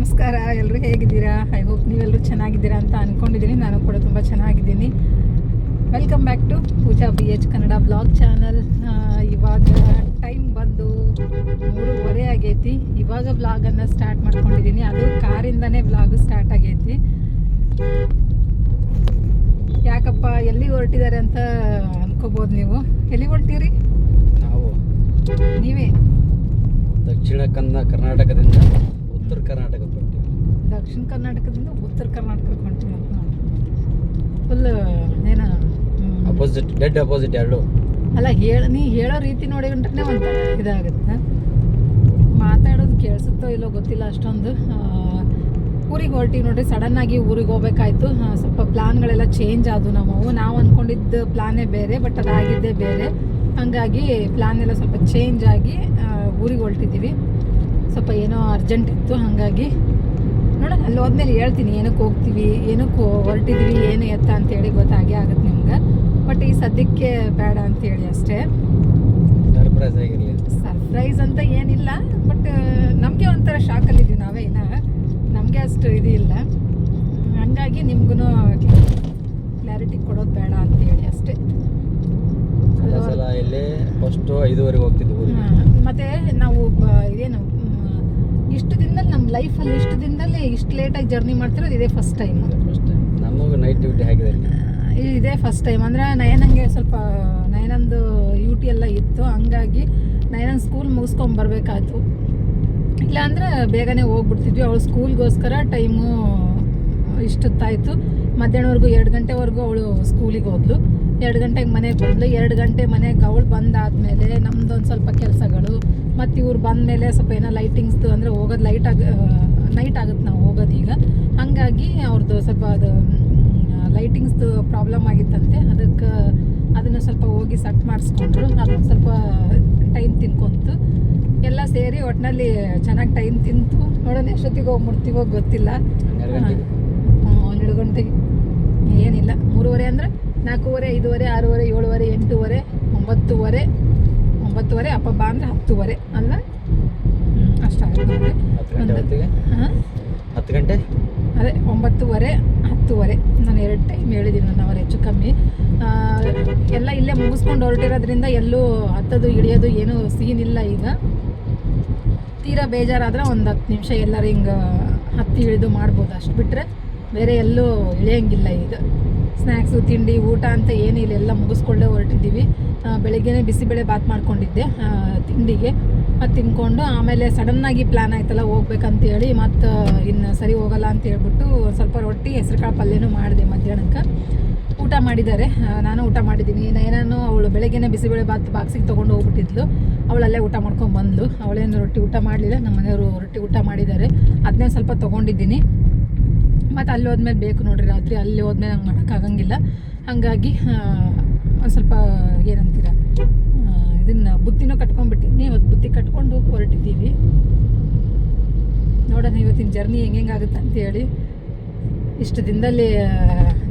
ನಮಸ್ಕಾರ ಎಲ್ಲರೂ ಹೇಗಿದ್ದೀರಾ? ಐ ಹೋಪ್ ನೀವೆಲ್ಲರೂ ಚೆನ್ನಾಗಿದ್ದೀರಾ ಅಂತ ಅಂದ್ಕೊಂಡಿದ್ದೀನಿ ನಾನು ಕೂಡ ತುಂಬ ಚೆನ್ನಾಗಿದ್ದೀನಿ. Welcome back to Pooja B H Kannada blog channel ಇವಾಗ ಟೈಮ್ ಬಂದು ಮೂರುವರೆ ಆಗೈತಿ. ಇವಾಗ ಬ್ಲಾಗನ್ನು ಸ್ಟಾರ್ಟ್ ಮಾಡ್ಕೊಂಡಿದ್ದೀನಿ. ಅದು ಕಾರಿಂದನೇ ಬ್ಲಾಗ್ ಸ್ಟಾರ್ಟ್ ಆಗೈತಿ. ಯಾಕಪ್ಪ ಎಲ್ಲಿ ಹೊರಟಿದ್ದಾರೆ ಅಂತ ಅನ್ಕೋಬೋದು ನೀವು? ಎಲ್ಲಿ ಹೊರಟೀರಿ? ನಾವು ನೀವೇ? ದಕ್ಷಿಣ ಕನ್ನಡ ಕರ್ನಾಟಕದಿಂದ ಉತ್ತರ ಕರ್ನಾಟಕ ಬರ್ತೀವಿ ದಕ್ಷಿಣ ಕರ್ನಾಟಕದಿಂದ ಉತ್ತರ ಕರ್ನಾಟಕಕ್ಕೆ ಹೊಂಟೀವಿ ಅಂತ ಫುಲ್ ಏನ ಅಪೋಸಿಟ್ ಡೆಡ್ ಅಪೋಸಿಟ್ ಎರಡು. ಅಲ್ಲ ಹೇಳ ನೀ ಹೇಳೋ ರೀತಿ ನೋಡಿಕೊಂಡ್ರೆ ಒಂಥರ ಇದಾಗುತ್ತೆ. ಮಾತಾಡೋದು ಕೇಳಿಸುತ್ತೋ ಇಲ್ಲೋ ಗೊತ್ತಿಲ್ಲ ಅಷ್ಟೊಂದು. ಊರಿಗೆ ಹೊರಟಿವಿ ನೋಡ್ರಿ ಸಡನ್ ಆಗಿ ಊರಿಗೆ ಹೋಗ್ಬೇಕಾಯ್ತು. ಸ್ವಲ್ಪ ಸ್ವಲ್ಪ ಪ್ಲಾನ್ಗಳೆಲ್ಲ ಚೇಂಜ್ ಆದವು ನಾವು ನಾವು ಅಂದ್ಕೊಂಡಿದ್ದ ಪ್ಲಾನೇ ಬೇರೆ ಬಟ್ ಅದಾಗಿದ್ದೇ ಬೇರೆ. ಹಾಗಾಗಿ ಪ್ಲಾನ್ ಎಲ್ಲ ಸ್ವಲ್ಪ ಚೇಂಜ್ ಆಗಿ ಊರಿಗೆ ಹೊರಟಿದ್ದೀವಿ. ಸ್ವಲ್ಪ ಏನೋ ಅರ್ಜೆಂಟ್ ಇತ್ತು ಹಾಗಾಗಿ ನೋಡೋಣ ಅಲ್ಲಿ ಹೋದ್ಮೇಲೆ ಹೇಳ್ತೀನಿ ಏನಕ್ಕೆ ಹೋಗ್ತೀವಿ ಏನಕ್ಕೆ ಹೊರಟಿದ್ವಿ ಏನು ಎತ್ತ ಅಂತೇಳಿ ಗೊತ್ತಾಗೇ ಆಗುತ್ತೆ ನಿಮ್ಗೆ. ಬಟ್ ಈ ಸದ್ಯಕ್ಕೆ ಬೇಡ ಅಂತೇಳಿ ಅಷ್ಟೇ. ಸರ್ಪ್ರೈಸ್ ಆಗಿರಲಿ. ಸರ್ಪ್ರೈಸ್ ಅಂತ ಏನಿಲ್ಲ ಬಟ್ ನಮಗೆ ಒಂಥರ ಶಾಕಲ್ಲಿದ್ದೀವಿ ನಾವೇ ಇನ್ನ. ನಮಗೆ ಅಷ್ಟು ಇದು ಇಲ್ಲ. ಹಂಗಾಗಿ ನಿಮ್ಗೂ ಕ್ಲಾರಿಟಿ ಕೊಡೋದು ಬೇಡ ಅಂತೇಳಿ ಅಷ್ಟೇ. ಫಸ್ಟು ಐದುವರೆಗೆ ಹೋಗ್ತಿದ್ವಿ ಮತ್ತೆ ನಾವು ಇದೇನು ಮ್, ಇಷ್ಟು ದಿನದಲ್ಲಿ ನಮ್ಮ ಲೈಫಲ್ಲಿ ಇಷ್ಟು ದಿನದಲ್ಲಿ ಇಷ್ಟು ಲೇಟಾಗಿ ಜರ್ನಿ ಮಾಡ್ತಿರೋದು ಇದೇ ಫಸ್ಟ್ ಟೈಮ್ ಫಸ್ಟ್ ಟೈಮ್ ನಮಗೂ ನೈಟ್ ಡ್ಯೂಟಿ ಹಾಕಿದ್ದಾರೆ ಇದೇ ಫಸ್ಟ್ ಟೈಮ್ ಅಂದರೆ ನಯನಂಗೆ ಸ್ವಲ್ಪ ನಯನಂದು ಯು ಟಿ ಎಲ್ಲ ಇತ್ತು. ಹಂಗಾಗಿ ನಯನನ್ ಸ್ಕೂಲ್ ಮುಗಿಸ್ಕೊಂಡು ಬರಬೇಕಾಯ್ತು. ಇಲ್ಲಾಂದ್ರೆ ಬೇಗನೆ ಹೋಗ್ಬಿಡ್ತಿದ್ವಿ. ಅವಳು ಸ್ಕೂಲ್ಗೋಸ್ಕರ ಟೈಮು ಇಷ್ಟೊತ್ತಾಯಿತು. ಮಧ್ಯಾಹ್ನವರೆಗೂ ಎರಡು ಗಂಟೆವರೆಗೂ ಅವಳು ಸ್ಕೂಲಿಗೆ ಹೋದ್ಲು. ಎರಡು ಗಂಟೆಗೆ ಮನೆಗೆ ಬಂದ್ಲು. ಎರಡು ಗಂಟೆ ಮನೆಗೆ ಅವಳು ಬಂದಾದಮೇಲೆ ನಮ್ದು ಒಂದು ಸ್ವಲ್ಪ ಕೆಲಸಗಳು ಮತ್ತು ಇವ್ರು ಬಂದಮೇಲೆ ಸ್ವಲ್ಪ ಏನೋ ಲೈಟಿಂಗ್ಸ್ದು ಅಂದರೆ ಹೋಗೋದು ಲೈಟ್ ಆಗ ನೈಟ್ ಆಗುತ್ತೆ ನಾವು ಹೋಗೋದು ಈಗ. ಹಾಗಾಗಿ ಅವ್ರದ್ದು ಸ್ವಲ್ಪ ಅದು ಲೈಟಿಂಗ್ಸ್ದು ಪ್ರಾಬ್ಲಮ್ ಆಗಿತ್ತಂತೆ. ಅದಕ್ಕೆ ಅದನ್ನು ಸ್ವಲ್ಪ ಹೋಗಿ ಸಟ್ ಮಾಡಿಸ್ಕೊಂಡ್ರು. ಅದೊಂದು ಸ್ವಲ್ಪ ಟೈಮ್ ತಿನ್ಕೊಂತು. ಎಲ್ಲ ಸೇರಿ ಒಟ್ಟಿನಲ್ಲಿ ಚೆನ್ನಾಗಿ ಟೈಮ್ ತಿಂತು. ನೋಡೋಣ ಎಷ್ಟೊತ್ತಿಗೆ ಹೋಗಿ ಮುಟ್ತೀವೋ ಗೊತ್ತಿಲ್ಲ ಹನ್ನೆರಡು ಗಂಟೆಗೆ. ಏನಿಲ್ಲ. ಮೂರುವರೆ ಅಂದರೆ ನಾಲ್ಕೂವರೆ ಐದುವರೆ ಆರೂವರೆ ಏಳುವರೆ ಎಂಟೂವರೆ ಒಂಬತ್ತುವರೆ. ಒಂಬತ್ತುವರೆ ಅಪ್ಪ ಬಾ ಅಂದರೆ ಹತ್ತುವರೆ ಅಲ್ಲ ಹ್ಞೂ ಅಷ್ಟಾಗುತ್ತೆ ಹತ್ತು ಗಂಟೆ ಹಾಂ? ಹತ್ತು ಗಂಟೆ? ಅದೇ ಒಂಬತ್ತುವರೆ ಹತ್ತುವರೆ. ನಾನು ಎರಡು ಟೈಮ್ ಹೇಳಿದ್ದೀನಿ ನಾನು ಅವ್ರು ಹೆಚ್ಚು ಕಮ್ಮಿ. ಎಲ್ಲ ಇಲ್ಲೇ ಮುಗಿಸ್ಕೊಂಡು ಹೊರಟಿರೋದ್ರಿಂದ ಎಲ್ಲೂ ಹತ್ತದು ಇಳಿಯೋದು ಏನೂ ಸೀನ್ ಇಲ್ಲ ಈಗ. ತೀರಾ ಬೇಜಾರಾದ್ರೆ ಒಂದು ಹತ್ತು ನಿಮಿಷ ಎಲ್ಲರೂ ಹಿಂಗೆ ಹತ್ತಿ ಇಳಿದು ಮಾಡ್ಬೋದು ಅಷ್ಟು ಬಿಟ್ಟರೆ ಬೇರೆ ಎಲ್ಲೂ ಇಳಿಯಂಗಿಲ್ಲ ಈಗ. ಸ್ನ್ಯಾಕ್ಸು ತಿಂಡಿ, ಊಟ ಅಂತ ಏನಿಲ್ಲ ಎಲ್ಲ ಮುಗಿಸ್ಕೊಳ್ಳೆ ಹೊರಟಿದ್ದೀವಿ. ಬೆಳಗ್ಗೆನೇ ಬಿಸಿಬೇಳೆ ಬಾತ್ ಮಾಡ್ಕೊಂಡಿದ್ದೆ ತಿಂಡಿಗೆ. ಮತ್ತು ತಿನ್ಕೊಂಡು ಆಮೇಲೆ ಸಡನ್ನಾಗಿ ಪ್ಲ್ಯಾನ್ ಆಯ್ತಲ್ಲ ಹೋಗ್ಬೇಕಂತೇಳಿ ಮತ್ತು ಇನ್ನು ಸರಿ ಹೋಗಲ್ಲ ಅಂತ ಹೇಳ್ಬಿಟ್ಟು ಸ್ವಲ್ಪ ರೊಟ್ಟಿ, ಹೆಸರುಕಾಳು ಪಲ್ಯನೂ ಮಾಡಿದೆ ಮಧ್ಯಾಹ್ನಕ್ಕೆ. ಊಟ ಮಾಡಿದ್ದಾರೆ ನಾನು ಊಟ ಮಾಡಿದ್ದೀನಿ. ನಾನು ಅವಳು ಬೆಳಗ್ಗೆನೇ ಬಿಸಿಬೇಳೆ ಬಾತ್ ಬಾಕ್ಸಿಗೆ ತೊಗೊಂಡು ಹೋಗ್ಬಿಟ್ಟಿದ್ಲು. ಅವಳಲ್ಲೇ ಊಟ ಮಾಡ್ಕೊಂಡು ಬಂದ್ಲು. ಅವಳೇನು ರೊಟ್ಟಿ ಊಟ ಮಾಡಲಿಲ್ಲ ನಮ್ಮ ಮನೆಯವರು ರೊಟ್ಟಿ ಊಟ ಮಾಡಿದ್ದಾರೆ. ಅದನ್ನೇ ಸ್ವಲ್ಪ ತೊಗೊಂಡಿದ್ದೀನಿ. ಮತ್ತು ಅಲ್ಲಿ ಹೋದ್ಮೇಲೆ ಬೇಕು ನೋಡ್ರಿ ರಾತ್ರಿ, ಅಲ್ಲಿ ಹೋದ್ಮೇಲೆ ಹಂಗೆ ಮಾಡೋಕ್ಕಾಗಂಗಿಲ್ಲ ಹಾಗಾಗಿ ಒಂದು ಸ್ವಲ್ಪ ಏನಂತೀರ ಇದನ್ನು ಬುತ್ತಿನೂ ಕಟ್ಕೊಂಡ್ಬಿಟ್ಟಿದ್ದೀನಿ ಇವತ್ತು ಬುತ್ತಿ ಕಟ್ಕೊಂಡು ಹೊರಟಿದ್ದೀವಿ. ನೋಡೋಣ ಇವತ್ತಿನ ಜರ್ನಿ ಹೆಂಗೆ ಆಗುತ್ತೆ ಅಂತೇಳಿ ಇಷ್ಟು ದಿನದಲ್ಲಿ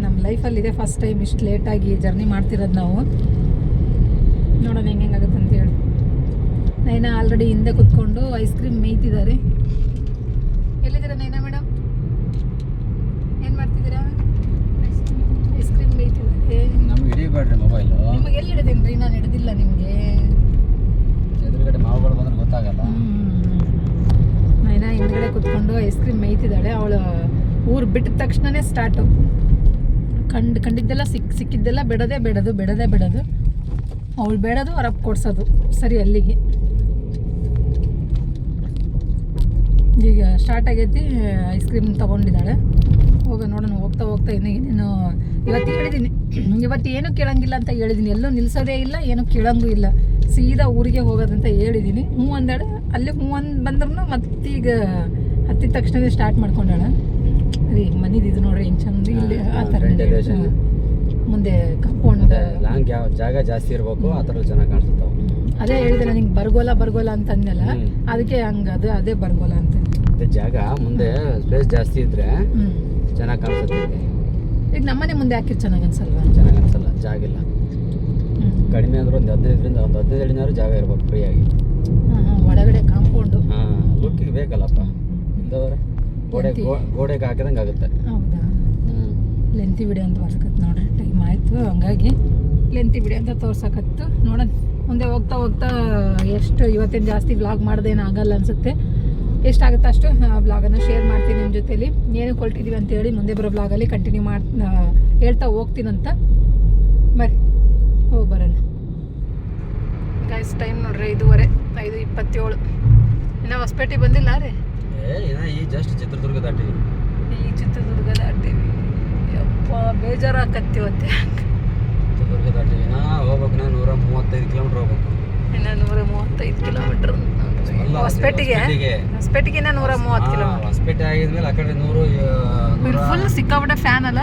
ನಮ್ಮ ಲೈಫಲ್ಲಿ ಇದೆ. ಫಸ್ಟ್ ಟೈಮ್ ಇಷ್ಟು ಲೇಟಾಗಿ ಜರ್ನಿ ಮಾಡ್ತಿರೋದು ನಾವು. ನೋಡೋಣ ಹೆಂಗೆ ಆಗುತ್ತೆ ಅಂತೇಳಿ ನೈನಾ ಆಲ್ರೆಡಿ ಹಿಂದೆ ಕುತ್ಕೊಂಡು ಐಸ್ ಕ್ರೀಮ್ ಮೇಯ್ತಿದ್ದಾರೆ. ಎಲ್ಲಿದ್ದೀರಾ ನೈನಾ ಮೇಡಮ್ ಏನು ಮಾಡ್ತಿದ್ದೀರಾ ಐಸ್ ಕ್ರೀಮ್ ಮೇಯ್ತಿದ್ದಾರೆ ನಮ್ಗೆ? ಹಿಡಿಬೇಡ್ರಿ ಮೊಬೈಲು ನಿಮಗೆ ಎಲ್ಲಿ ಹಿಡಿದೇನು ರೀ ನಾನು ಹಿಡಿದಿಲ್ಲ ನಿಮಗೆ. ಎದುರುಗಡೆ ಮಾವುಗಳು ಬಂದ್ರೆ ಗೊತ್ತಾಗಲ್ಲ. ನೈನಾ ಹಿಂದ್ಗಡೆ ಕುತ್ಕೊಂಡು ಐಸ್ ಕ್ರೀಮ್ ಮೇಯ್ತಿದ್ದಾಳೆ. ಅವಳು ಊರು ಬಿಟ್ಟ ತಕ್ಷಣನೇ ಸ್ಟಾರ್ಟು ಕಂಡು ಕಂಡಿದ್ದೆಲ್ಲ ಸಿಕ್ ಸಿಕ್ಕಿದ್ದೆಲ್ಲ ಬಿಡೋದೇ ಬಿಡೋದು ಬಿಡೋದೇ ಬಿಡೋದು. ಅವಳು ಬೇಡೋದು ಅವ್ರ ಕೊಡ್ಸೋದು. ಸರಿ ಅಲ್ಲಿಗೆ. ಈಗ ಸ್ಟಾರ್ಟ್ ಆಗೈತಿ ಐಸ್ ಕ್ರೀಮ್ ತೊಗೊಂಡಿದ್ದಾಳೆ. ಹೋಗ ನೋಡೋಣ ಹೋಗ್ತಾ ಹೋಗ್ತಾ ಇನ್ನು ಏನೇನು ಇವತ್ತು ಹೇಳಿದ್ದೀನಿ ಇವತ್ತು ಏನೂ ಕೇಳಂಗಿಲ್ಲ ಅಂತ ಹೇಳಿದ್ದೀನಿ ಎಲ್ಲೂ ನಿಲ್ಸೋದೇ ಇಲ್ಲ ಏನೂ ಕೇಳಂಗೂ ಇಲ್ಲ. ಸೀದಾ ಊರಿಗೆ ಹೋಗೋದಂತ ಹೇಳಿದ್ದೀನಿ ಹ್ಞೂ ಅಂದಾಳೆ. ಅಲ್ಲಿ ಹ್ಞೂ ಅಂದ್ ಬಂದ್ರೂ ಮತ್ತೀಗ ಹತ್ತಿದ ತಕ್ಷಣವೇ ಸ್ಟಾರ್ಟ್ ಮಾಡ್ಕೊಂಡಾಳ. ರೀ ಮನೇದು ಇದು ನೋಡ್ರಿ ಹೆಂಗೆ ಚಂದ ಇಲ್ಲಿ ಆ ಥರ ಮುಂದೆ ಕಾಂಪೌಂಡ್ ಅದೇ ಲಾಂಗ್ ಯಾವ ಜಾಗ ಜಾಸ್ತಿ ಇರಬೇಕು ಆ ಥರ ಚೆನ್ನಾಗಿ ಕಾಣಿಸುತ್ತೆ ಅದೇ ಹೇಳಿದ್ರೆ ನಿಂಗೆ ಬರ್ಗೋಲ ಬರ್ಗೋಲ ಅಂತ ಅಂದೆಲ್ಲ ಅದಕ್ಕೆ ಹಂಗೆ ಅದು ಅದೇ ಬರ್ಗೋಲ ಅಂತ ಜಾಗ ಮುಂದೆ ಸ್ಪೇಸ್ ಜಾಸ್ತಿ ಇದ್ರೆ ಚೆನ್ನಾಗಿ ಕಾಣಿಸುತ್ತೆ. ಈಗ ನಮ್ಮನೆ ಮುಂದೆ ಹಾಕಿರ್ ಚೆನ್ನಾಗಿ ಅನ್ಸಲ್ಲ ಚೆನ್ನಾಗಿ ಅನ್ಸಲ್ಲ. ಜಾಗ ಇಲ್ಲ. ಕಡಿಮೆ ಅಂದ್ರೆ ಒಂದು ಹದಿನೈದರಿಂದ ಒಂದು ಹದಿನೈದು ಅಡಿನಾದ್ರು ಜಾಗ ಇರ್ಬೇಕು ಫ್ರೀಯಾಗಿ ಆಗಿ. ಹಾಂ ಒಳಗಡೆ ಕಾಂಪೌಂಡು. ಹಾಂ ಲುಕ್ಕಿಗೆ ಬೇಕಲ್ಲಪ್ಪ. ಇಲ್ದವ್ರೆ ಗೋಡೆ ಗೋಡೆಗೆ ಹಾಕಿದಂಗೆ ಆಗುತ್ತೆ. ಹೌದಾ? ಲೆಂತಿ ವಿಡಿಯೋ ಅಂತ ಬರ್ಸಕತ್ತು ನೋಡ್ರಿ. ಟೈಮ್ ಆಯಿತು ಹಂಗಾಗಿ ಲೆಂತಿ ವಿಡಿಯೋ ಅಂತ ತೋರ್ಸಕತ್ತು. ನೋಡೋಣ. ಮುಂದೆ ಹೋಗ್ತಾ ಹೋಗ್ತಾ ಎಷ್ಟು ಇವತ್ತೇನು ಜಾಸ್ತಿ ವ್ಲಾಗ್ ಮಾಡ್ದೇನು ಆಗಲ್ಲ ಅನಿಸುತ್ತೆ. ಎಷ್ಟಾಗುತ್ತೆ ಅಷ್ಟು ಬ್ಲಾಗನ್ನು ಶೇರ್ ಮಾಡ್ತೀನಿ ನಿಮ್ಮ ಜೊತೆಲಿ. ಏನು ಅಂತ ಅಂತೇಳಿ ಮುಂದೆ ಬರೋ ಬ್ಲಾಗಲ್ಲಿ ಕಂಟಿನ್ಯೂ ಮಾಡ್ ಹೇಳ್ತಾ ಹೋಗ್ತೀನಂತ ಬರ್ರಿ ಹೋಗಿ ಬರೋಣ. ಗಾಯ್ಸ್ ಟೈಮ್ ನೋಡ್ರಿ ಐದೂವರೆ ಐದು ಇಪ್ಪತ್ತೇಳು. ಇನ್ನು ಹೊಸಪೇಟೆ ಬಂದಿಲ್ಲ ರೀ? ಈ ಜಸ್ಟ್ ಚಿತ್ರದುರ್ಗ ದಾಟಿ. ಈ ಚಿತ್ರದುರ್ಗ ದಾಟಿವಿ ಯಪ್ಪ ಬೇಜಾರಾಕತ್ತಿವತ್ತೆ ಚಿತ್ರದುರ್ಗ ದಾಟಿ. ನಾ ಹೋಗ್ಬೇಕು ನಾ ನೂರ ಮೂವತ್ತೈದು ಕಿಲೋಮೀಟ್ರ್ ಹೋಗ್ಬೇಕು. ಇನ್ನು ನೂರ ಮೂವತ್ತೈದು ಕಿಲೋಮೀಟ್ರ್ ಹೊಸಪೇಟೆಗೆ ನೂರ ಮೂವತ್ತು ಹೊಸಪೇಟೆ ಆಗಿದ್ಮೇಲೆ ಆ ಕಡೆ ನೂರು ಫುಲ್ ಸಿಕ್ಕಾಪಟ್ಟೆ ಫ್ಯಾನ್ ಅಲ್ಲ?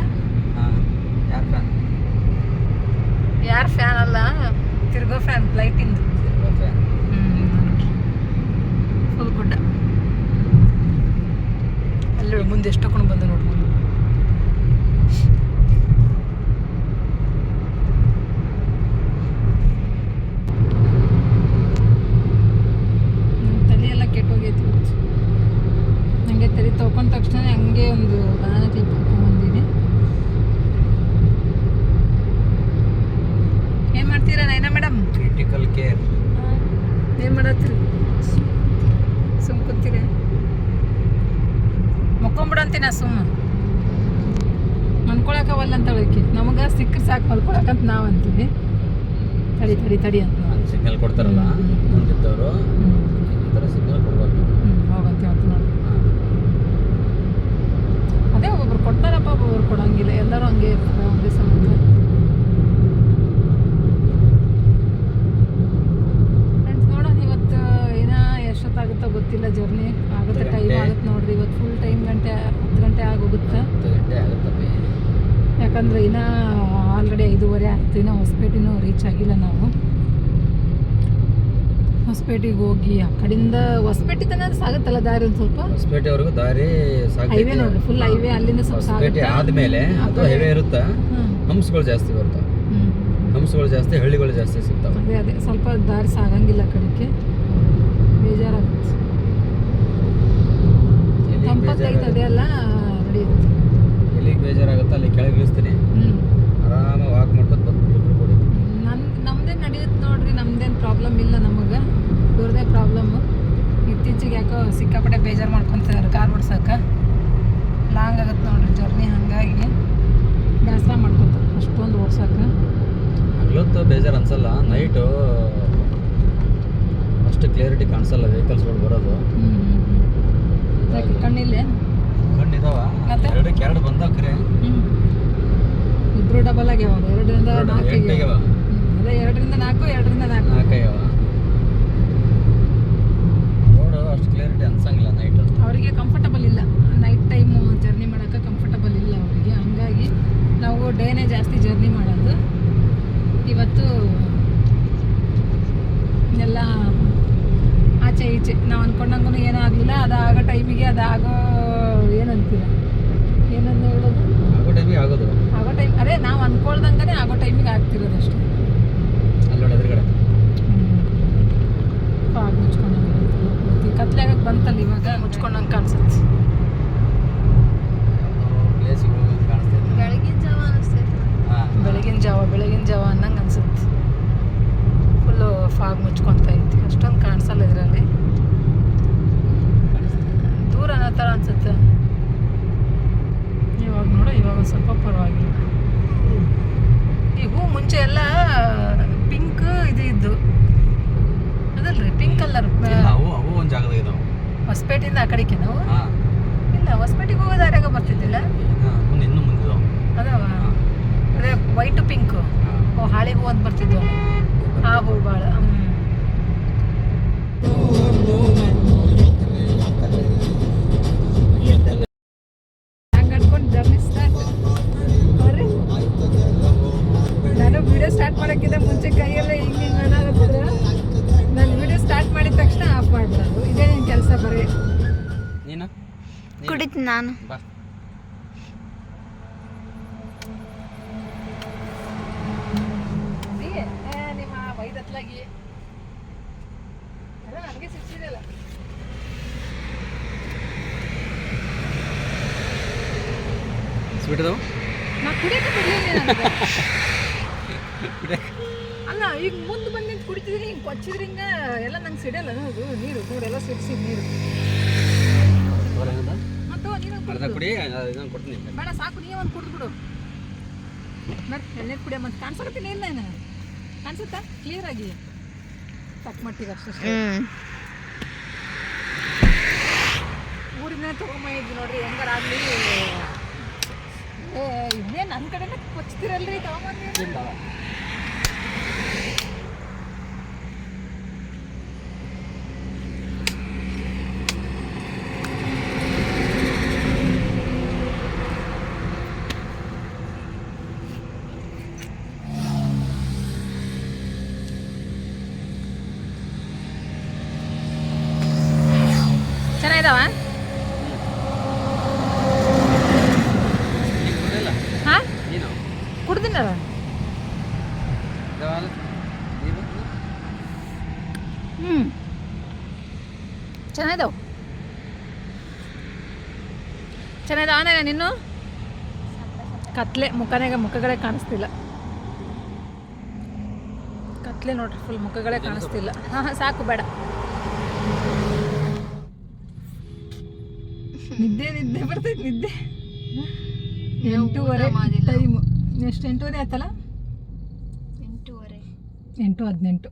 ಯಾರು ಫ್ಯಾನ್? ಯಾರು ಫ್ಯಾನ್ ಅಲ್ಲ? ತಿರ್ಗೋ ಫ್ಯಾನ್ ಲೈಟಿಂದು. ಫುಲ್ ಗುಡ್ಡ. ಅಲ್ಲಿ ಮುಂದೆ ಎಷ್ಟು ತಗೊಂಡು ಬಂದು ನೋಡ್ಬೋದು ನನ್ ತಲೆ ಎಲ್ಲ ಕೆಟ್ಟೋಗೈತಿ ಇವತ್ತು. ನಂಗೆ ತಲೆ ತೊಗೊಂಡ ತಕ್ಷಣ ಹಂಗೆ ಒಂದು ಬನಾನ ಕ್ಲಿಪ್ ಬಂದಿನಿ ಏನು ಮಾಡ್ತೀರಾ ನೈನಾ ಮೇಡಮ್ ಕ್ರಿಟಿಕಲ್ ಕೇರ್ ಏನು ಮಾಡತ್ತೀರಿ ಸುಮ್ ಕೂತೀರಿ. ಮಕ್ಕೊಂಬಿಡಂತೀನಿ ಸುಮ್ಮ ಮನ್ಕೊಳಕವಲ್ಲ ಅಂತ ಹೇಳಕ್ಕೆ ನಮಗೆ ಸಿಕ್ಕರೆ ಸಾಕು ಮಲ್ಕೊಳಕಂತ ನಾವು ಅಂತೀವಿ. ತಡಿ ತಡಿ ತಡಿ ಅಂತ ಸಿಗ್ನಲ್ ಕೊಡ್ತಾರಲ್ಲ ಮುಂದಿದ್ದವರು ಈ ಥರ ಸಿಗ್ನಲ್ ಕೊಡ್ಬಾರ್ದು. ಹೋಗಂತೀವಿ ಅಂತ ನೋಡಿ. ಅದೇ ಒಬ್ಬೊಬ್ರು ಕೊಡ್ತಾರಪ್ಪ ಒಬ್ಬೊಬ್ರು ಕೊಡಂಗಿಲ್ಲ. ಎಲ್ಲರೂ ಹಂಗೆ ಇರ್ತಾರೆ ಒಂದೇ ಸಮಯ ಫ್ರೆಂಡ್ಸ್ ನೋಡೋಣ ಇವತ್ತು ಏನ ಎಷ್ಟೊತ್ತಾಗುತ್ತೋ ಗೊತ್ತಿಲ್ಲ ಜರ್ನಿ ಆಗುತ್ತೆ ಹತ್ತು ಟೈಮ್ ಗಂಟೆ. ಆಗುತ್ತೆ ನೋಡ್ರಿ ಇವತ್ತು ಫುಲ್ ಟೈಮ್ ಗಂಟೆ ಹತ್ತು ಗಂಟೆ ಆಗೋಗುತ್ತೆ ಹತ್ತು ಗಂಟೆ ಆಗುತ್ತಪ್ಪಿ ಯಾಕಂದ್ರೆ ಇನ್ನ ಆಲ್ರೆಡಿ ಐದೂವರೆ ಆಯ್ತು. ಇನ್ನೂ ಹೊಸಪೇಟೆನೂ ರೀಚ್ ಆಗಿಲ್ಲ ನಾವು. ಹೊಸಪೇಟೆಗೆ ಹೋಗಿ ಆ ಕಡೆಯಿಂದ ಹೊಸಪೇಟೆ ತನಕ ಸಾಗುತ್ತಲ್ಲ ದಾರಿ ಒಂದು ಸ್ವಲ್ಪ? ಹೊಸಪೇಟೆವರೆಗೂ ದಾರಿ ಹೈವೇ ನೋಡ್ರಿ ಫುಲ್ ಹೈವೇ ಅಲ್ಲಿಂದ ಸ್ವಲ್ಪ ಹೊಸಪೇಟೆ ಆದ್ಮೇಲೆ ಅದು. ಹೈವೇ ಇರುತ್ತಾ. ಹಂಸಗಳು ಜಾಸ್ತಿ ಬರ್ತವೆ. ಹಂಸಗಳು ಜಾಸ್ತಿ ಹಳ್ಳಿಗಳು ಜಾಸ್ತಿ ಸಿಗ್ತಾವೆ. ಅದೇ ಅದೇ. ಸ್ವಲ್ಪ ದಾರಿ ಸಾಗಂಗಿಲ್ಲ ಕಡೆಗೆ. ಬೇಜಾರಾಗುತ್ತೆ. ತಂಪತ್ತೈತೆ ಅದೇ ಅಲ್ಲ ನಡೆಯುತ್ತೆ. ಎಲ್ಲಿಗೆ ಬೇಜಾರಾಗುತ್ತೆ ಅಲ್ಲಿ ಕೆಳಗೆ ಇಳಿಸ್ತೀನಿ. ಆರಾಮಾಗಿ ಆರಾಮ ವಾಕ್ ಮಾಡ್ಕೊತ ಬಂದ್ಬಿಟ್ಟು ಇಬ್ರು ಕೂಡಿ. ನನ್ ನಮ್ದೇ ನಡೆಯುತ್ತೆ ನೋಡ್ರಿ ನಮ್ದೇನು ಪ್ರಾಬ್ಲಮ್ ಇಲ್ಲ ನಮಗೆ. ಇವ್ರದೇ ಪ್ರಾಬ್ಲಮ್ಮು ಇತ್ತೀಚೆಗೆ ಯಾಕೋ ಸಿಕ್ಕಾಪಟ್ಟೆ ಬೇಜಾರು ಮಾಡ್ಕೊತಾರೆ ಕಾರ್ ಓಡ್ಸಕ್ಕೆ ಲಾಂಗ್ ಆಗುತ್ತೆ ನೋಡ್ರಿ ಜರ್ನಿ ಹಾಗಾಗಿ. ಬೇಸರ ಮಾಡ್ಕೊತಾರೆ ಅಷ್ಟೊಂದು ಓಡ್ಸೋಕೆ. ಹಗ್ಲೊತ್ತು ಬೇಜಾರು ಅನ್ಸಲ್ಲ. ನೈಟು ಅಷ್ಟು ಕ್ಲಿಯರಿಟಿ ಕಾಣಿಸಲ್ಲ ವೆಹಿಕಲ್ಸ್ಗಳು ಬರೋದು. ಕಣ್ಣಿಲ್ಲೇನು ಕಣ್ಣಿಲ್ಲೇ? ಎರಡು ಬಂದಾವ ಕರೆ. ಇಬ್ರು ಡಬಲ್ ಆಗ್ಯಾವ. ಎರಡರಿಂದ ಎರಡು ನಾಲ್ಕು. ಅದೇ ಎರಡರಿಂದ ನಾಲ್ಕು ಎರಡರಿಂದ ನಾಲ್ಕು. ನಾಲ್ಕೈವ ರೋಡು ಅಷ್ಟು ಕ್ಲಿಯರಿಟಿ ಅನ್ಸಂಗಿಲ್ಲ ನೈಟ್ ಅವರಿಗೆ ಕಂಫರ್ಟಬಲ್ ಇಲ್ಲ. ನೈಟ್ ಟೈಮ್ ಜರ್ನಿ ಮಾಡೋಕೆ ಕಂಫರ್ಟಬಲ್ ಇಲ್ಲ ಅವರಿಗೆ. ಹಂಗಾಗಿ ನಾವು ಡೇನೇ ಜಾಸ್ತಿ ಜರ್ನಿ ಮಾಡೋದು. ಇವತ್ತು ಎಲ್ಲ ಆಚೆ ಈಚೆ. ನಾವು ಅಂದ್ಕೊಂಡಂಗೂ ಏನೂ ಆಗಲಿಲ್ಲ. ಅದು ಆಗೋ ಟೈಮಿಗೆ ಅದು ಆಗೋ ಏನಂತೀರ? ಏನಂತ ಹೇಳೋದು? ಆಗೋ ಟೈಮಿಗೆ ಆಗೋದು. ಆಗೋ ಟೈಮ್ ಅದೇ ನಾವು ಅಂದ್ಕೊಳ್ದಂಗೆ ಆಗೋ ಟೈಮಿಗೆ ಆಗ್ತಿರೋದು ಅಷ್ಟೇ ಅಲ್ಲಿ ನೋಡಿ ಎದುರುಗಡೆ ಫಾಗ್ ಮುಚ್ಕೊಂಡಂಗೆ ಪೂರ್ತಿ ಕತ್ಲೆ ಆಗಕ್ಕೆ ಬಂತಲ್ಲ ಇವಾಗ ಮುಚ್ಕೊಂಡಂಗೆ ಕಾಣಿಸುತ್ತೆ ಪ್ಲೇಸಿಗೆ ಹೋಗಿ ಕಾಣಿಸ್ತೈತೆ ಬೆಳಗಿನ ಜಾವ ಅನಿಸ್ತೈತೆ ಹಾಂ ಬೆಳಗಿನ ಜಾವ ಬೆಳಗಿನ ಜಾವ ಅನ್ನಂಗೆ ಅನ್ಸುತ್ತೆ ಫುಲ್ಲು ಫಾಗ್ ಮುಚ್ಕೊಂತ ಐತಿ ಅಷ್ಟೊಂದು ಕಾಣಿಸಲ್ಲ ಇದರಲ್ಲಿ ದೂರ ಅನ್ನೋ ಥರ ಅನ್ಸುತ್ತೆ ಇವಾಗ ನೋಡು ಇವಾಗ ಒಂದು ಸ್ವಲ್ಪ ಪರವಾಗಿಲ್ಲ ಈ ಹೂ ಮುಂಚೆ ಎಲ್ಲ ಪಿಂಕ್ ಇದು ಇದ್ದು ಅದಲ್ರಿ ಪಿಂಕ್ ಕಲರ್ ಇಲ್ಲ ಅವು ಅವು ಒಂದು ಜಾಗದಾಗ ಇದಾವೆ ಹೊಸಪೇಟೆಯಿಂದ ಆ ಕಡೆಗೆ ನಾವು ಹಾಂ. ಇಲ್ಲ ಹೊಸಪೇಟೆಗೆ ಹೋಗೋ ದಾರ್ಯಾಗ ಬರ್ತಿದ್ದಿಲ್ಲ? ಮುಂದೆ ಇನ್ನೂ ಮುಂದಿದಾವೆ ಅದಾವ? ಅದೇ ವೈಟು ಪಿಂಕು ಓ ಹಾಳೆ ಹೂ ಅಂತ ಬರ್ತಿದ್ವು ಆ ಹೂ ಭಾಳ ಹಂಗೆ ಕುಡಿಯಕ್ಕೆ ನಾನು. ನನಗೆ. ಅಲ್ಲ ಈಗ ಮುಂದೆ ಬಂದು ನಿಂತು ಕುಡಿತಿದ್ರೆ ಹಿಂಗೆ ಕೊಚ್ಚಿದ್ರೆ ಹಿಂಗೆ ಎಲ್ಲ ನಂಗೆ ಸಿಡಲ್ಲ ಅದು ನೀರು ನೋಡೆಲ್ಲ ಸಿಡಿಸಿ ನೀರು. ಅರ್ಧ ಕುಡಿ ಇದನ್ನು ಕೊಡ್ತೀನಿ. ಬೇಡ ಸಾಕು ನೀ ಒಂದು ಕುಡಿದು ಬಿಡು. ಬರ್ರಿ ಎಣ್ಣೆ ಕುಡಿಯ ಮತ್ತೆ ಕಾಣಿಸಕತ್ತೀನಿ ಇಲ್ಲ ನಾನು. ಕಾಣಿಸುತ್ತಾ? ಕ್ಲಿಯರ್ ಆಗಿ. ತಕ್ಕ ಮಾಡ್ತೀವಿ ಅಷ್ಟೇ ಊರಿಂದ ತೊಗೊಂಬಂದಿದ್ವಿ ನೋಡ್ರಿ ಹೆಂಗಾರ ಆಗಲಿ. ಏ ಇದೇ ನನ್ನ ಕಡೆನೇ ಕೊಚ್ತಿರಲ್ರಿ ತೊಗೊಂಬಂದಿ ಚೆನ್ನಾಗಿದಾವ ನೀನು ಕುಡಿಲ್ಲ ಹಾಂ ನೀನು ಕುಡ್ದಿನಲ್ಲ ಇದಾವಲ್ಲ? ನೀನು ಹ್ಞೂ ಚೆನ್ನಾಗಿದಾವ ಚೆನ್ನಾಗಿದಾವ ನೀನು ಕತ್ಲೆ ಮುಖನೇ ಮುಖಗಳೇ ಕಾಣಿಸ್ತಿಲ್ಲ. ಕತ್ಲೆ ನೋಡ್ರಿ ಫುಲ್ ಮುಖಗಳೇ ಕಾಣಿಸ್ತಿಲ್ಲ. ಹಾಂ ಹಾಂ ಸಾಕು ಬೇಡ. ನಿದ್ದೆ ನಿದ್ದೆ ಬರ್ತೈತೆ ನಿದ್ದೆ. ಎಂಟೂವರೆ ಟೈಮು. ಎಷ್ಟು ಎಂಟೂವರೆ ಆಯ್ತಲ್ಲ? ಎಂಟೂವರೆ. ಎಂಟು ಹದಿನೆಂಟು.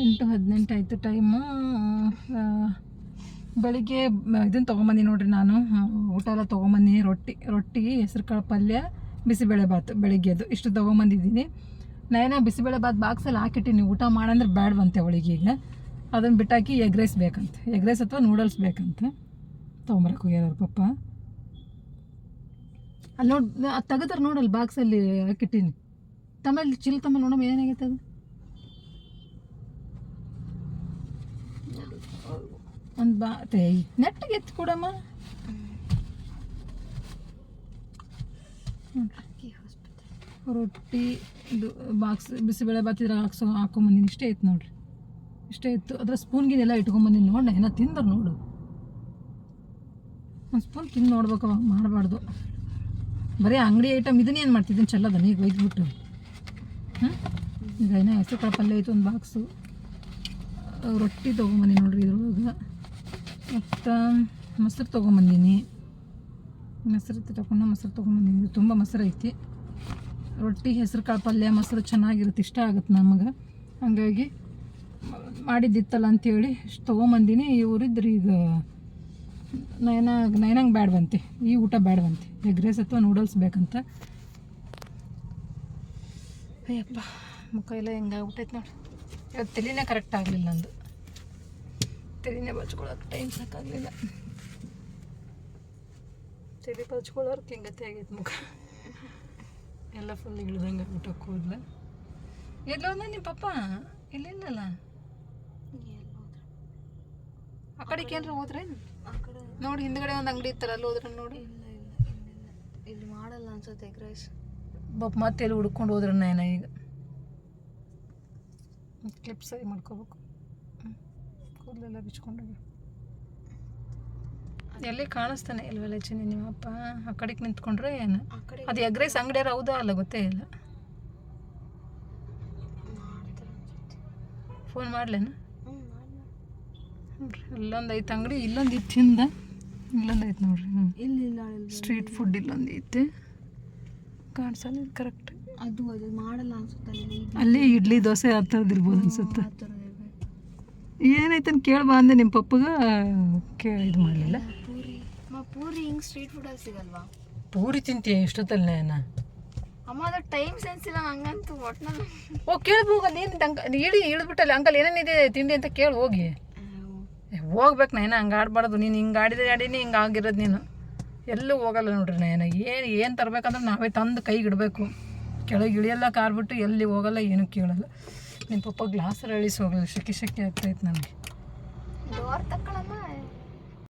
ಎಂಟು ಹದಿನೆಂಟು ಆಯಿತು ಟೈಮು. ಬೆಳಿಗ್ಗೆ ಇದನ್ನು ತೊಗೊಂಬಂದಿ ನೋಡ್ರಿ ನಾನು. ಊಟ ಎಲ್ಲ ತೊಗೊಂಬಂದಿ ರೊಟ್ಟಿ ರೊಟ್ಟಿ, ಹೆಸ್ರು ಕಾಳು ಪಲ್ಯ, ಬಿಸಿಬೇಳೆ ಬಾತು ಬೆಳಿಗ್ಗೆದು ಇಷ್ಟು ತೊಗೊಂಬಂದಿದ್ದೀನಿ. ನಯನ ಬಿಸಿಬೇಳೆ ಬಾತ್ ಬಾಕ್ಸಲ್ಲಿ ಹಾಕಿಟ್ಟಿನಿ. ಊಟ ಮಾಡಂದ್ರೆ ಬ್ಯಾಡ್ವಂತೆ ಅವಳಿಗೆ ಈಗ. ಅದನ್ನು ಬಿಟ್ಟಾಕಿ ಎಗ್ ರೈಸ್ ಬೇಕಂತ. ಎಗ್ ರೈಸ್ ಅಥವಾ ನೂಡಲ್ಸ್ ಬೇಕಂತ. ತೊಗೊಂಬರಕ್ಕೆ ಹೋಗ್ಯಾರ ಪಪ್ಪ. ಅಲ್ಲಿ ನೋಡಿ, ಅದು ತೆಗೆದ್ರೆ ನೋಡಲ್ಲಿ ಬಾಕ್ಸಲ್ಲಿ ಹಾಕಿಟ್ಟಿನಿ. ತಮ್ಮಲ್ಲಿ, ಚಿಲ್ ತಮ್ಮ ನೋಡಮ್ಮ ಏನಾಗೈತೆ ಅದು? ಒಂದು ಬಾ ನೆಟ್ಟಿಗೆ ಎತ್ತು ಕೊಡಮ್ಮ. ರೊಟ್ಟಿ ಇದು ಬಾಕ್ಸ್ ಬಿಸಿಬೇಳೆ ಬಾತಿದ್ರೆ ಹಾಕ್ಸೋ ಹಾಕೊಂಬಂದಿನಿ. ಇಷ್ಟೇ ಇತ್ತು ನೋಡ್ರಿ. ಇಷ್ಟೇ ಇತ್ತು ಅದ್ರ ಸ್ಪೂನ್ಗಿನೆಲ್ಲ ಇಟ್ಕೊಂಬಂದಿನಿ ನೋಡಿ ಏನೋ ತಿಂದರು ನೋಡು. ಒಂದು ಸ್ಪೂನ್ ತಿಂದು ನೋಡ್ಬೇಕು ಅವಾಗ ಮಾಡಬಾರ್ದು. ಬರೀ ಅಂಗಡಿ ಐಟಮ್ ಇದನ್ನೇ ಏನು ಮಾಡ್ತಿದ್ದೀನಿ ಚಲ್ಲದ ಈಗ ಒಯ್ದುಬಿಟ್ಟು. ಹ್ಞೂ ಈಗ ಏನೋ ಹೆಸರು ಕಾಳು ಪಲ್ಯ ಐತೆ ಒಂದು ಬಾಕ್ಸು ರೊಟ್ಟಿ ತೊಗೊಂಬಂದಿ ನೋಡ್ರಿ ಇದ್ರೊಳಗೆ. ಮತ್ತು ಮೊಸರು ತೊಗೊಂಬಂದೀನಿ. ಮೊಸರು ತಗೊಂಡು ಮೊಸರು ತೊಗೊಂಬಂದೀನಿ. ತುಂಬ ಮೊಸರು ಐತಿ. ರೊಟ್ಟಿ, ಹೆಸರು ಕಾಳು ಪಲ್ಯ, ಮೊಸರು ಚೆನ್ನಾಗಿರುತ್ತೆ, ಇಷ್ಟ ಆಗುತ್ತೆ ನಮಗೆ. ಹಾಗಾಗಿ ಮಾಡಿದ್ದಿತ್ತಲ್ಲ ಅಂಥೇಳಿ ಇಷ್ಟು ತೊಗೊಂಬಂದಿನಿ ಇವ್ರಿದ್ರಿ ಈಗ ನಯನ, ನಯನಂಗೆ ಬ್ಯಾಡ್ವಂತೆ. ಈ ಊಟ ಬ್ಯಾಡ್ವಂತೆ. ಎಗ್ ರೈಸ್ ಅಥವಾ ನೂಡಲ್ಸ್ ಬೇಕಂತ. ಅಯ್ಯಪ್ಪ, ಮುಖ ಎಲ್ಲ ಹೆಂಗಾಗ್ಬಿಟ್ಟೈತೆ ನೋಡಿ. ಇವತ್ತು ತಲೆನೇ ಕರೆಕ್ಟ್ ಆಗಲಿಲ್ಲ ನಂದು. ತಲೆನೇ ಬಚ್ಕೊಳ್ಳೋಕೆ ಟೈಮ್ ಸಾಕಾಗಲಿಲ್ಲ ತಲೆ ಬಚ್ಕೊಳ್ಳೋರ್ಗೆ ಹೆಂಗತ್ತೆ ಆಗೈತೆ ಮುಖ? ಎಲ್ಲ ಫುಲ್ ಇಳ್ದಂಗೆ ಆಗ್ಬಿಟ್ಟು ಕೂದಲ ಎಲ್ಲೋದ ನಿಮ್ಮ ಪಪ್ಪ? ಇಲ್ಲಿಲ್ಲಲ್ಲ? ಆ ಕಡೆಗೆ ಏನಾರ ಹೋದ್ರೆ. ನೋಡಿ ಹಿಂದ್ಗಡೆ ಒಂದು ಅಂಗಡಿ ಇತ್ತಲ್ಲ ಅಲ್ಲಿ ಹೋದ್ರೆ ನೋಡಿ. ಇಲ್ಲ ಇಲ್ಲ ಇಲ್ಲ ಇಲ್ಲಿ ಮಾಡಲ್ಲ ಅನ್ಸುತ್ತೆ ಎಗ್ ರೈಸ್ ಬಪ್ ಮತ್ತೆ ಎಲ್ಲಿ ಹುಡ್ಕೊಂಡು ಹೋದ್ರೆ ನಾನು ಈಗ? ಕ್ಲಿಪ್ ಸರಿ ಮಾಡ್ಕೋಬೇಕು. ಕೂದಲೆಲ್ಲ ಬಿಚ್ಕೊಂಡೋಗಿ ಎಲ್ಲಿ ಕಾಣಿಸ್ತಾನೆ ಇಲ್ವಲ್ಲ ಚಿನ್ನಿ ನಿಮ್ಮಪ್ಪ? ಆ ಕಡೆಗೆ ನಿಂತ್ಕೊಂಡ್ರೆ ಏನು? ಅದು ಎಗ್ ರೈಸ್ ಅಂಗಡಿಯಾರ ಹೌದಾ ಅಲ್ಲ ಗೊತ್ತೇ ಇಲ್ಲ. ಫೋನ್ ಮಾಡ್ಲೇನು? ನೋಡ್ರಿ ಇಲ್ಲೊಂದು ಐತೆ ಅಂಗಡಿ ಇಲ್ಲೊಂದು ಇತ್ತು ಹಿಂದೆ ಇಲ್ಲೊಂದು ಐತೆ ನೋಡ್ರಿ ಹ್ಞೂ ಇಲ್ಲ ಇಲ್ಲ ಸ್ಟ್ರೀಟ್ ಫುಡ್ ಇಲ್ಲೊಂದು ಐತೆ. ಕಾಣಿಸಲ್ಲ ಕರೆಕ್ಟ್ ಅದು ಅದು ಮಾಡಲ್ಲ ಅನ್ಸುತ್ತೆ ಅಲ್ಲಿ. ಅಲ್ಲಿ ಇಡ್ಲಿ ದೋಸೆ ಆ ಥರದ್ದು ಇರ್ಬೋದು ಅನ್ಸುತ್ತೆ. ಬಾ ಏನಾಯ್ತು ಅಂತ ಕೇಳ್ಬಾ ಅಂದೆ ನಿಮ್ಮ ಪಪ್ಪಗ ಕೇ ಇದು ಮಾಡಲಿಲ್ಲ. ಪೂರಿ. ಅಮ್ಮ ಪೂರಿ ಹಿಂಗೆ ಸ್ಟ್ರೀಟ್ ಫುಡಲ್ಲಿ ಸಿಗಲ್ವಾ? ಪೂರಿ ತಿಂತೀಯ ಇಷ್ಟೊತ್ತಲ್ಲೇ ನಾನು ಅಮ್ಮ ಅದು ಟೈಮ್ ಸೆನ್ಸ್ ಇಲ್ಲ ಹಂಗಂತೂ ಒಟ್ನಲ್ಲಿ. ಓ ಕೇಳ್ಬೋಗ ನೀನು ಅಂಕ ಇಳಿ ಇಳಿದ್ಬಿಟ್ಟಲ್ಲ ಅಂಕಲ್ ಏನೇನಿದೆ ತಿಂಡಿ ಅಂತ ಕೇಳಿ ಹೋಗಿ. ಹೋಗ್ಬೇಕು ನೈನ ಹಂಗೆ ಆಡ್ಬಾರ್ದು ನೀನು ಹಿಂಗೆ ಆಡಿದ್ರೆ ಆಡಿನಿ ಹಿಂಗೆ ಆಗಿರೋದು ನೀನು. ಎಲ್ಲೂ ಹೋಗಲ್ಲ ನೋಡ್ರಿ ನಾ ಏನು ಏನು ತರಬೇಕಂದ್ರೆ ನಾವೇ ತಂದು ಕೈಗೆ ಇಡಬೇಕು. ಕೆಳಗೆ ಇಳಿಯಲ್ಲ ಕಾರ್ಬಿಟ್ಟು ಎಲ್ಲಿ ಹೋಗಲ್ಲ ಏನು ಕೇಳಲ್ಲ. ನಿಮ್ಮ ಪಪ್ಪ ಗ್ಲಾಸ್ ಅಳಿಸಿ ಹೋಗಲ್ಲ ಶೆಕೆ ಶೆಕೆ ಆಗ್ತೈತೆ ನನಗೆ.